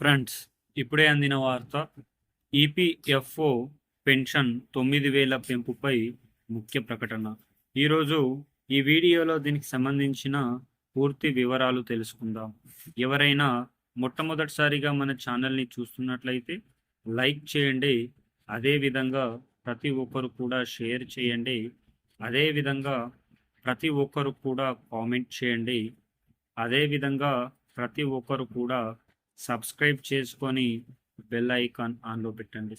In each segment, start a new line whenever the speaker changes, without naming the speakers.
Friends ఇప్పుడే అందిన వార్త ఈపీఎఫ్ఓ పెన్షన్ తొమ్మిది వేల పెంపుపై ముఖ్య ప్రకటన. ఈరోజు ఈ వీడియోలో దీనికి సంబంధించిన పూర్తి వివరాలు తెలుసుకుందాం. ఎవరైనా మొట్టమొదటిసారిగా మన ఛానల్ని చూస్తున్నట్లయితే లైక్ చేయండి అదేవిధంగా ప్రతి ఒక్కరు కూడా షేర్ చేయండి అదేవిధంగా ప్రతి ఒక్కరు కూడా కామెంట్ చేయండి అదేవిధంగా ప్రతి ఒక్కరు కూడా సబ్స్క్రైబ్ చేసుకొని బెల్ ఐకాన్ ఆన్లో పెట్టండి.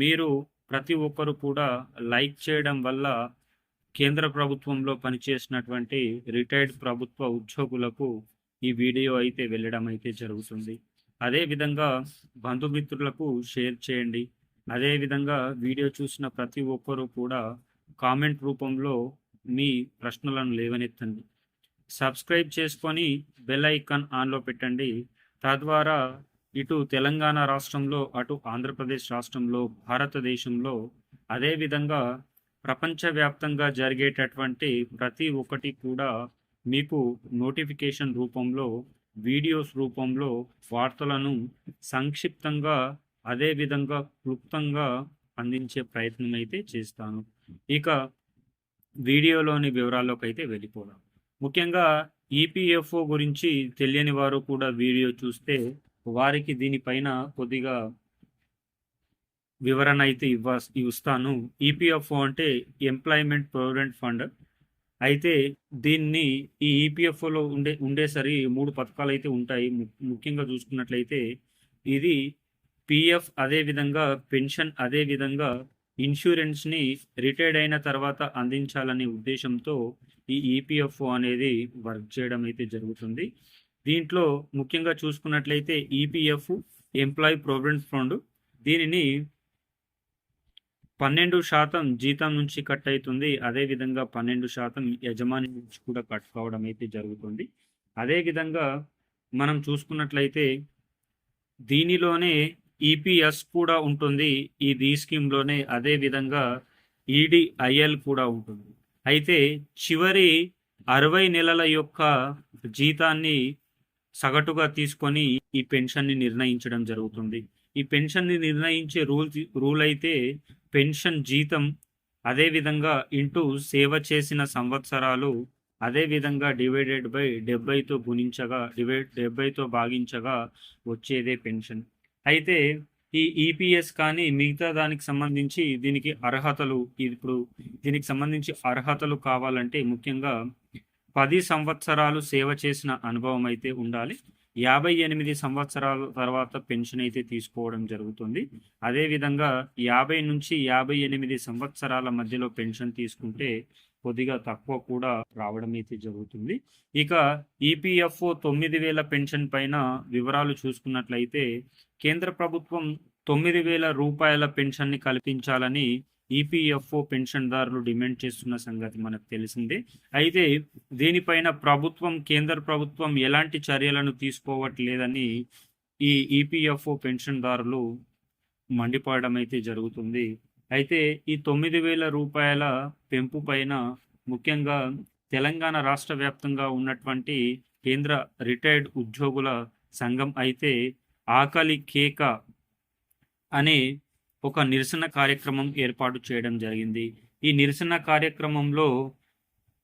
మీరు ప్రతి ఒక్కరు కూడా లైక్ చేయడం వల్ల కేంద్ర ప్రభుత్వంలో పనిచేసినటువంటి రిటైర్డ్ ప్రభుత్వ ఉద్యోగులకు ఈ వీడియో అయితే వెళ్ళడం అయితే జరుగుతుంది. అదేవిధంగా బంధుమిత్రులకు షేర్ చేయండి. అదేవిధంగా వీడియో చూసిన ప్రతి ఒక్కరూ కూడా కామెంట్ రూపంలో మీ ప్రశ్నలను లేవనెత్తండి. సబ్స్క్రైబ్ చేసుకొని బెల్ ఐకాన్ ఆన్లో పెట్టండి. తద్వారా ఇటు తెలంగాణ రాష్ట్రంలో అటు ఆంధ్రప్రదేశ్ రాష్ట్రంలో భారతదేశంలో అదేవిధంగా ప్రపంచవ్యాప్తంగా జరిగేటటువంటి ప్రతి ఒక్కటి కూడా మీకు నోటిఫికేషన్ రూపంలో వీడియోస్ రూపంలో వార్తలను సంక్షిప్తంగా అదేవిధంగా క్లుప్తంగా అందించే ప్రయత్నం అయితే చేస్తాను. ఇక వీడియోలోని వివరాల్లోకి అయితే వెళ్ళిపోదాం. ముఖ్యంగా ఈపీఎఫ్ఓ గురించి తెలియని వారు కూడా వీడియో చూస్తే వారికి దీనిపైన కొద్దిగా వివరణ అయితే ఇవ్వ ఇస్తాను. ఈపీఎఫ్ఓ అంటే ఎంప్లాయ్మెంట్ ప్రొవిడెంట్ ఫండ్ అయితే దీన్ని ఈ ఈపీఎఫ్ఓలో ఉండే ఉండేసరి మూడు పథకాలు అయితే ఉంటాయి. ము- ముఖ్యంగా చూసుకున్నట్లయితే ఇది పిఎఫ్ అదేవిధంగా పెన్షన్ అదేవిధంగా ఇన్సూరెన్స్ని రిటైర్డ్ అయిన తర్వాత అందించాలనే ఉద్దేశంతో ఈ ఈపీఎఫ్ఓ అనేది వర్క్ చేయడం అయితే జరుగుతుంది. దీంట్లో ముఖ్యంగా చూసుకున్నట్లయితే ఈపీఎఫ్ ఎంప్లాయీ ప్రొవిడెంట్ ఫండ్ దీనిని పన్నెండు శాతం జీతం నుంచి కట్ అవుతుంది. అదేవిధంగా పన్నెండు శాతం యజమాని నుంచి కూడా కట్ కావడం అయితే జరుగుతుంది. అదేవిధంగా మనం చూసుకున్నట్లయితే దీనిలోనే ఈపీఎస్ కూడా ఉంటుంది. ఈ దీ స్కీమ్లోనే అదేవిధంగా ఈడిఐఎల్ కూడా ఉంటుంది. అయితే చివరి అరవై నెలల యొక్క జీతాన్ని సగటుగా తీసుకొని ఈ పెన్షన్ని నిర్ణయించడం జరుగుతుంది. ఈ పెన్షన్ని నిర్ణయించే రూల్ రూల్ అయితే పెన్షన్ జీతం అదేవిధంగా ఇంటూ సేవ చేసిన సంవత్సరాలు అదేవిధంగా డివైడెడ్ బై డెబ్బైతో గుణించగా డివైడ్ డెబ్బైతో భాగించగా వచ్చేదే పెన్షన్. అయితే ఈ ఈపీఎస్ కానీ మిగతా దానికి సంబంధించి దీనికి అర్హతలు ఇప్పుడు దీనికి సంబంధించి అర్హతలు కావాలంటే ముఖ్యంగా పది సంవత్సరాలు సేవ చేసిన అనుభవం అయితే ఉండాలి. యాభై ఎనిమిది సంవత్సరాల తర్వాత పెన్షన్ అయితే తీసుకోవడం జరుగుతుంది. అదేవిధంగా యాభై నుంచి యాభై ఎనిమిది సంవత్సరాల మధ్యలో పెన్షన్ తీసుకుంటే కొద్దిగా తక్కువ కూడా రావడం అయితే జరుగుతుంది. ఇక ఈపీఎఫ్ఓ తొమ్మిది వేల పెన్షన్ పైన వివరాలు చూసుకున్నట్లయితే కేంద్ర ప్రభుత్వం తొమ్మిది వేల రూపాయల పెన్షన్ని కల్పించాలని ఈపీఎఫ్ఓ పెన్షన్దారులు డిమాండ్ చేస్తున్న సంగతి మనకు తెలిసిందే. అయితే దీనిపైన ప్రభుత్వం కేంద్ర ప్రభుత్వం ఎలాంటి చర్యలను తీసుకోవట్లేదని ఈ ఈపీఎఫ్ఓ పెన్షన్దారులు మండిపోవడం అయితే జరుగుతుంది. అయితే ఈ తొమ్మిది వేల రూపాయల పెంపు పైన ముఖ్యంగా తెలంగాణ రాష్ట్ర వ్యాప్తంగా ఉన్నటువంటి కేంద్ర రిటైర్డ్ ఉద్యోగుల సంఘం అయితే ఆకలి కేక అనే ఒక నిరసన కార్యక్రమం ఏర్పాటు చేయడం జరిగింది. ఈ నిరసన కార్యక్రమంలో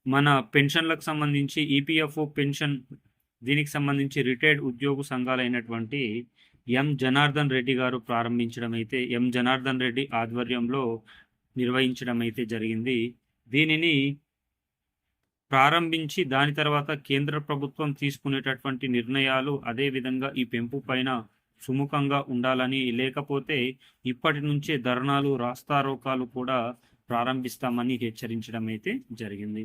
మన పెన్షన్లకు సంబంధించి ఈపీఎఫ్ఓ పెన్షన్ దీనికి సంబంధించి రిటైర్డ్ ఉద్యోగ సంఘాలైనటువంటి ఎం. జనార్దన్ రెడ్డి గారు ప్రారంభించడం అయితే ఎం. జనార్దన్ రెడ్డి ఆధ్వర్యంలో నిర్వహించడం అయితే జరిగింది. దీనిని ప్రారంభించి దాని తర్వాత కేంద్ర ప్రభుత్వం తీసుకునేటటువంటి నిర్ణయాలు అదేవిధంగా ఈ పెంపు పైన సుముఖంగా ఉండాలని లేకపోతే ఇప్పటి నుంచే ధర్నాలు రాస్తారోకాలు కూడా ప్రారంభిస్తామని హెచ్చరించడం అయితే జరిగింది.